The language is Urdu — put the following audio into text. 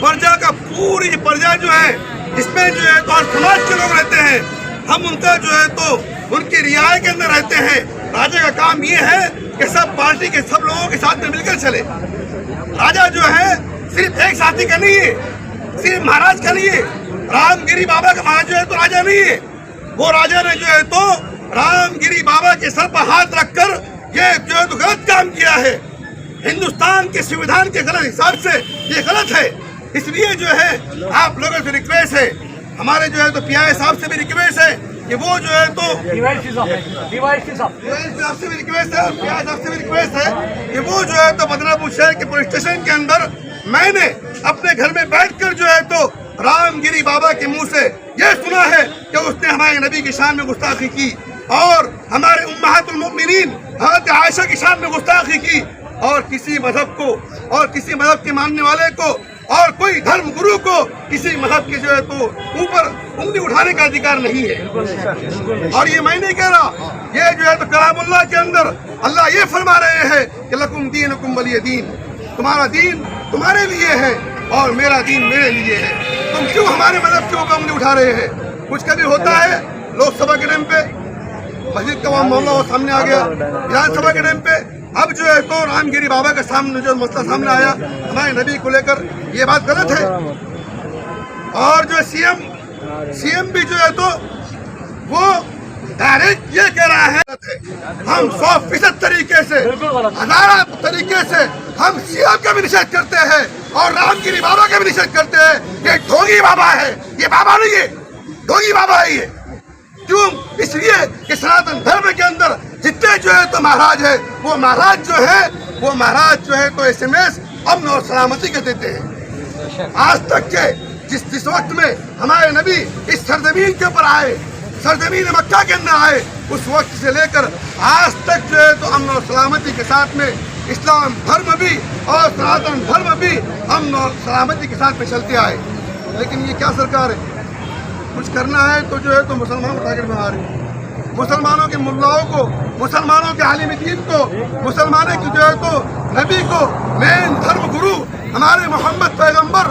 پرجا کا پوری پرجا جو ہے، اس میں جو ہے تو آج سماج کے لوگ رہتے ہیں۔ ہم ان کا جو ہے تو ان کی رعایت کے اندر رہتے ہیں۔ راجہ کا کام یہ ہے کہ سب پارٹی کے سب لوگوں کے ساتھ میں مل کر چلے۔ راجہ جو ہے، صرف ایک ساتھی کا نہیں ہے، صرف مہاراج کا نہیں ہے۔ رام گیری بابا کا مہاراج جو ہے تو راجہ نہیں ہے۔ وہ راجہ نے جو ہے تو رام گری بابا کے سر پر ہاتھ رکھ کر یہ جو غلط کام کیا ہے۔ ہندوستان کے سویدھان کے غلط حساب سے یہ غلط ہے۔ اس لیے جو ہے آپ لوگوں سے ریکویس ہے۔ ہمارے جو ہے تو پی آئی صاحب سے بھی ریکویس ہے کہ وہ جو ہے تو کہ وہ جو ہے تو مدنا شہر کے پولیس اسٹیشن کے اندر میں نے اپنے گھر میں بیٹھ کر جو ہے تو رام گری بابا کے منہ سے یہ سنا ہے کہ اس نے ہمارے نبی کی شان میں گستاخی کی۔ اور ہمارے امہات المؤمنین، حضرت عائشہ کی شان میں گستاخی کی اور کسی مذہب کو اور کسی مذہب کے ماننے والے کو اور کوئی دھرم گرو کو کسی مذہب کے جو ہے تو اوپر انگلی اٹھانے کا ادھیکار نہیں ہے۔ اور یہ میں نہیں کہہ رہا، یہ جو ہے تو کلام اللہ کے اندر اللہ یہ فرما رہے ہیں کہ لکم دین حکم ولی دین، تمہارا دین تمہارے لیے ہے اور میرا دین میرے لیے ہے۔ تم کیوں ہمارے مذہب کے اوپر انگلی اٹھا رہے ہیں؟ کچھ کبھی ہوتا ہے، لوگ سب مسجد کا وہاں معاملہ وہ سامنے آ گیا۔ ویدھان سبھا کے ٹائم پہ اب جو ہے تو رام گیری بابا کے سامنے جو مسئلہ سامنے آیا ہمارے نبی کو لے کر یہ بات غلط ہے۔ اور جو سی ایم سی ایم بھی جو ہے تو وہ ڈائریکٹ یہ کہہ رہا ہے ہم سو فیصد طریقے سے ہزارہ طریقے سے ہم سی ایم کا بھی نشید کرتے ہیں اور رام گیری بابا کا بھی نشید کرتے ہیں یہ ڈھونگی بابا ہے۔ یہ بابا نہیں ہے۔ ڈھونگی بابا ہے یہ۔ کیوں اس لیے کہ سناتن دھرم کے اندر جتنے جو ہے تو مہاراج ہے وہ مہاراج جو ہے وہ مہاراج جو ہے تو ایس ایم ایس امن اور سلامتی کے دیتے ہیں۔ آج تک کے جس جس وقت میں ہمارے نبی اس سرزمین کے اوپر آئے، سرزمین مکہ کے اندر آئے، اس وقت سے لے کر آج تک جو ہے تو امن اور سلامتی کے ساتھ میں اسلام دھرم بھی اور سناتن دھرم بھی امن اور سلامتی کے ساتھ میں چلتے آئے۔ لیکن یہ کیا سرکار ہے؟ کچھ کرنا ہے تو جو ہے تو مسلمان اٹھا کر باہر ہیں مسلمانوں کے ملاؤں کو، مسلمانوں کے حالی مدین کو، مسلمانوں کی جو ہے تو نبی کو، مین دھرم گرو، ہمارے محمد پیغمبر۔